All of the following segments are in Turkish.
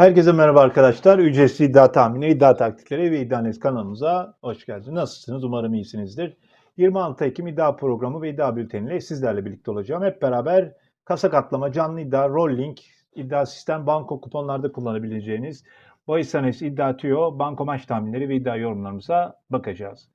Herkese merhaba arkadaşlar. Ücretsiz iddia tahmini, iddia taktikleri ve iddia analiz kanalımıza hoş geldiniz. Nasılsınız? Umarım iyisinizdir. 26 Ekim iddia programı ve iddia bülteniyle sizlerle birlikte olacağım. Hep beraber kasa katlama, canlı iddia, rolling, iddia sistem, banko kuponlarda kullanabileceğiniz bahis analizi, iddia tüyo, banko maç tahminleri ve iddia yorumlarımıza bakacağız.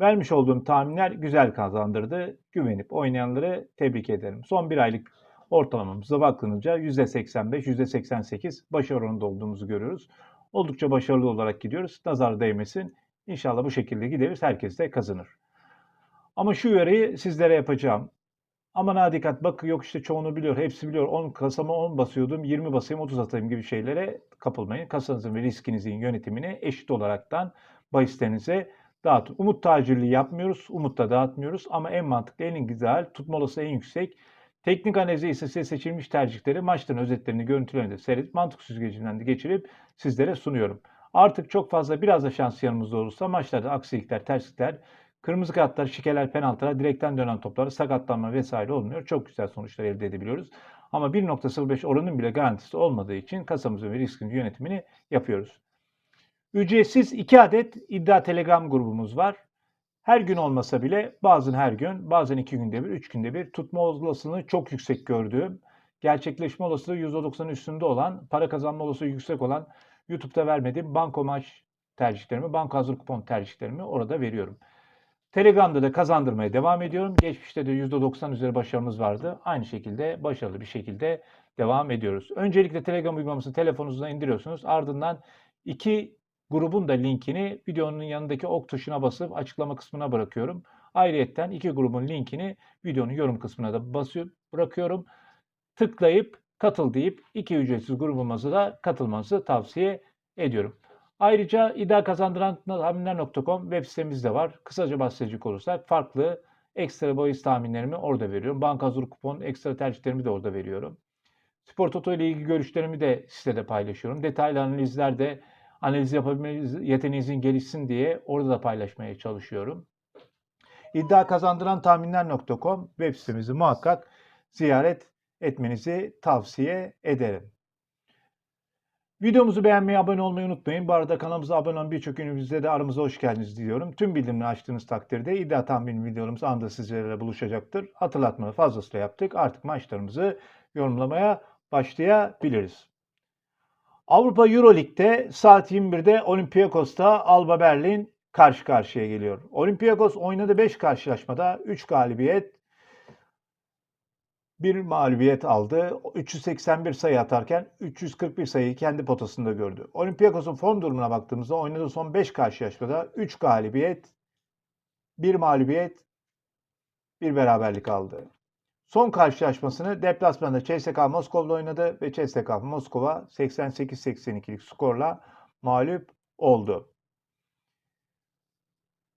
Vermiş olduğum tahminler güzel kazandırdı. Güvenip oynayanları tebrik ederim. Son bir aylık ortalamamıza baktığınızda %85, %88 başarı oranında olduğumuzu görüyoruz. Oldukça başarılı olarak gidiyoruz. Nazar değmesin. İnşallah bu şekilde gideriz. Herkes de kazanır. Ama şu uyarıyı sizlere yapacağım. Aman ha dikkat bak yok işte çoğunu biliyor, hepsi biliyor. 10 kasama 10 basıyordum, 20 basayım, 30 atayım gibi şeylere kapılmayın. Kasanızın ve riskinizin yönetimini eşit olaraktan bahislerinize dağıtın. Umut tacirliği yapmıyoruz, umut da dağıtmıyoruz ama en mantıklı, en güzel, tutma olasılığı en yüksek Teknik analizi ise seçilmiş tercihleri, maçların özetlerini, görüntülerini de seyredip mantık süzgecinden de geçirip sizlere sunuyorum. Artık çok fazla biraz da şans yanımızda olursa maçlarda aksilikler, terslikler, kırmızı kartlar, şikeler, penaltılar, direkten dönen toplar, sakatlanma vesaire olmuyor. Çok güzel sonuçlar elde edebiliyoruz. Ama 1.05 oranın bile garantisi olmadığı için kasamızın ve riskin yönetimini yapıyoruz. Ücretsiz 2 adet iddia telegram grubumuz var. Her gün olmasa bile bazen her gün, bazen iki günde bir, üç günde bir tutma olasılığını çok yüksek gördüğüm, gerçekleşme olasılığı %90'ın üstünde olan, para kazanma olasılığı yüksek olan YouTube'da vermediğim banko maç tercihlerimi, banko hazır kupon tercihlerimi orada veriyorum. Telegram'da da kazandırmaya devam ediyorum. Geçmişte de %90 üzeri başarımız vardı. Aynı şekilde başarılı bir şekilde devam ediyoruz. Öncelikle Telegram uygulamasını telefonunuzdan indiriyorsunuz. Ardından iki grubun da linkini videonun yanındaki ok tuşuna basıp açıklama kısmına bırakıyorum. Ayrıyeten iki grubun linkini videonun yorum kısmına da basıp bırakıyorum. Tıklayıp katıl deyip iki ücretsiz grubumuza da katılmanızı tavsiye ediyorum. Ayrıca iddia kazandıran tahminler.com web sitemiz de var. Kısaca bahsedecek olursak farklı ekstra bahis tahminlerimi orada veriyorum. Banka hazır kupon ekstra tercihlerimi de orada veriyorum. Spor Toto ile ilgili görüşlerimi de sitede paylaşıyorum. Detaylı analizler de analiz yapabilmeniz yeteneğinizin gelişsin diye orada da paylaşmaya çalışıyorum. İddia kazandıran tahminler.com web sitemizi muhakkak ziyaret etmenizi tavsiye ederim. Videomuzu beğenmeyi, abone olmayı unutmayın. Bu arada kanalımıza abone olan birçok ünlümüzde de aramıza hoş geldiniz diyorum. Tüm bildirimleri açtığınız takdirde iddia tahmin videolarımız anda sizlerle buluşacaktır. Hatırlatmaları fazlasıyla yaptık. Artık maçlarımızı yorumlamaya başlayabiliriz. Avrupa Euroleague'de saat 21'de Olympiakos'ta Alba Berlin karşı karşıya geliyor. Olympiakos oynadı 5 karşılaşmada 3 galibiyet, 1 mağlubiyet aldı. 381 sayı atarken 341 sayıyı kendi potasında gördü. Olympiakos'un form durumuna baktığımızda oynadığı son 5 karşılaşmada 3 galibiyet, 1 mağlubiyet, 1 beraberlik aldı. Son karşılaşmasını deplasmanda CSKA Moskova'da oynadı ve CSKA Moskova 88-82'lik skorla mağlup oldu.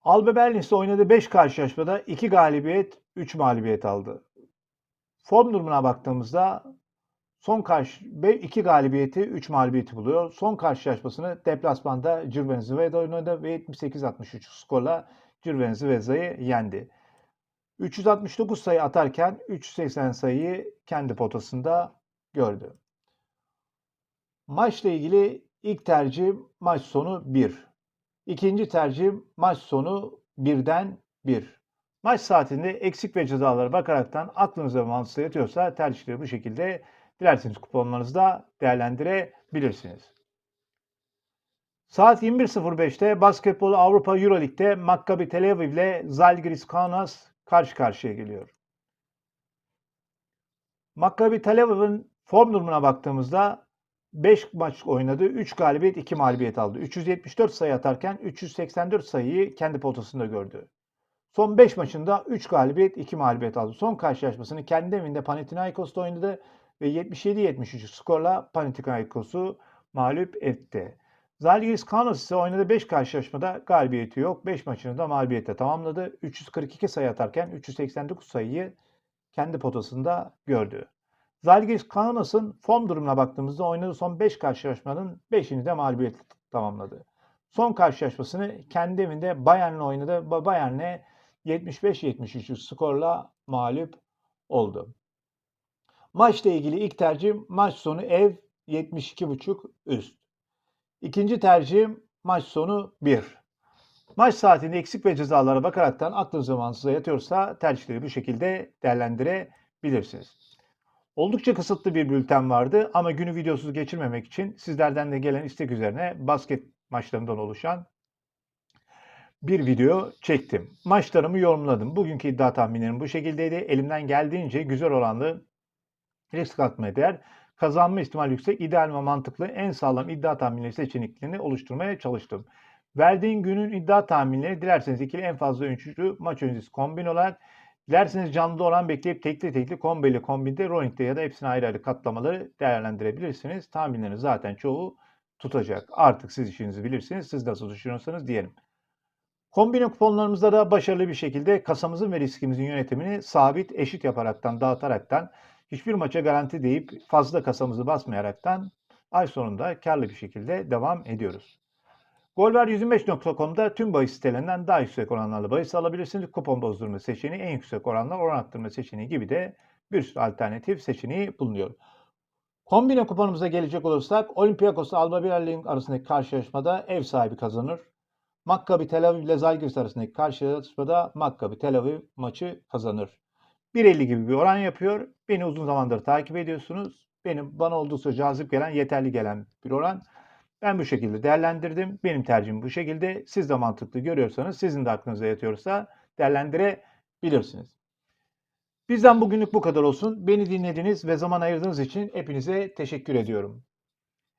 Alba Berlin ise oynadığı 5 karşılaşmada 2 galibiyet, 3 mağlubiyet aldı. Form durumuna baktığımızda son karşı 2 galibiyeti, 3 mağlubiyeti buluyor. Son karşılaşmasını deplasmanda Cirvenziva'da oynadı ve 78-63 skorla Cirvenziva'yı yendi. 369 sayı atarken 380 sayıyı kendi potasında gördü. Maçla ilgili ilk tercih maç sonu 1. İkinci tercih maç sonu 1'den 1. Maç saatinde eksik ve cezalara bakaraktan aklınıza mantıklı yatıyorsa tercihleri bu şekilde dilerseniz kuponlarınızda değerlendirebilirsiniz. Saat 21.05'te Basketbol Avrupa Euroleague'de Maccabi Tel Aviv ile Zalgiris Kaunas karşı karşıya geliyor. Maccabi Tel Aviv'in form durumuna baktığımızda 5 maç oynadı. 3 galibiyet, 2 mağlubiyet aldı. 374 sayı atarken 384 sayıyı kendi potasında gördü. Son 5 maçında 3 galibiyet, 2 mağlubiyet aldı. Son karşılaşmasını kendi evinde Panathinaikos'ta oynadı ve 77-73 skorla Panathinaikos'u mağlup etti. Zalgiris Kaunas ise oynadığı 5 karşılaşmada galibiyeti yok. 5 maçını da mağlubiyetle tamamladı. 342 sayı atarken 389 sayıyı kendi potasında gördü. Zalgiris Kaunas'ın form durumuna baktığımızda oynadığı son 5 karşılaşmanın 5'ini de mağlubiyetle tamamladı. Son karşılaşmasını kendi evinde Bayern'le oynadı. Bayern'le 75-73 skorla mağlup oldu. Maçla ilgili ilk tercih maç sonu ev 72.5 üst. İkinci tercihim maç sonu 1. Maç saatinde eksik ve cezalara bakaraktan aklınız zamanınıza yatıyorsa tercihleri bu şekilde değerlendirebilirsiniz. Oldukça kısıtlı bir bülten vardı ama günü videosuz geçirmemek için sizlerden de gelen istek üzerine basket maçlarından oluşan bir video çektim. Maçlarımı yorumladım. Bugünkü iddia tahminlerim bu şekildeydi. Elimden geldiğince güzel oranlı risk atmaya değer, kazanma ihtimali yüksek, ideal ve mantıklı en sağlam iddia tahminleri seçeneklerini oluşturmaya çalıştım. Verdiğin günün iddia tahminleri dilerseniz ikili en fazla üçlü maç öncesi kombin olarak Dilerseniz canlı oran bekleyip tekli tekli kombeli kombinde rolling'de ya da hepsini ayrı ayrı katlamaları değerlendirebilirsiniz. Tahminlerin zaten çoğu tutacak. Artık siz işinizi bilirsiniz. Siz nasıl düşünüyorsanız diyelim. Kombine kuponlarımızda da başarılı bir şekilde kasamızın ve riskimizin yönetimini sabit, eşit yaparaktan, dağıtaraktan, hiçbir maça garanti deyip fazla kasamızı basmayaraktan ay sonunda karlı bir şekilde devam ediyoruz. Golver125.com'da tüm bahis sitelerinden daha yüksek oranlarla bahis alabilirsiniz. Kupon bozdurma seçeneği, en yüksek oranlar, oran arttırma seçeneği gibi de bir sürü alternatif seçeneği bulunuyor. Kombine kuponumuza gelecek olursak Olympiakos Alba Berlin arasındaki karşılaşmada ev sahibi kazanır. Maccabi Tel Aviv ile Zalgiris arasındaki karşılaşmada Maccabi Tel Aviv maçı kazanır. 1.50 gibi bir oran yapıyor. Beni uzun zamandır takip ediyorsunuz. Benim bana oldukça cazip gelen, yeterli gelen bir oran. Ben bu şekilde değerlendirdim. Benim tercihim bu şekilde. Siz de mantıklı görüyorsanız, sizin de aklınıza yatıyorsa değerlendirebilirsiniz. Bizden bugünlük bu kadar olsun. Beni dinlediğiniz ve zaman ayırdığınız için hepinize teşekkür ediyorum.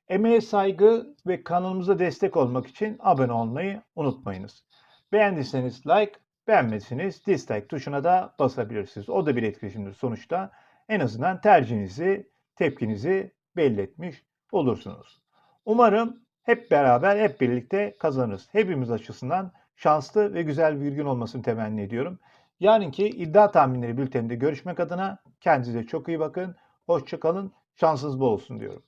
Emeğe saygı ve kanalımıza destek olmak için abone olmayı unutmayınız. Beğendiyseniz like, beğenmediyseniz dislike tuşuna da basabilirsiniz. O da bir etkileşimdir sonuçta. En azından tercihinizi, tepkinizi belli etmiş olursunuz. Umarım hep beraber, hep birlikte kazanırız. Hepimiz açısından şanslı ve güzel bir gün olmasını temenni ediyorum. Yarınki iddia tahminleri bülteninde görüşmek adına kendinize çok iyi bakın. Hoşçakalın, şansınız bol olsun diyorum.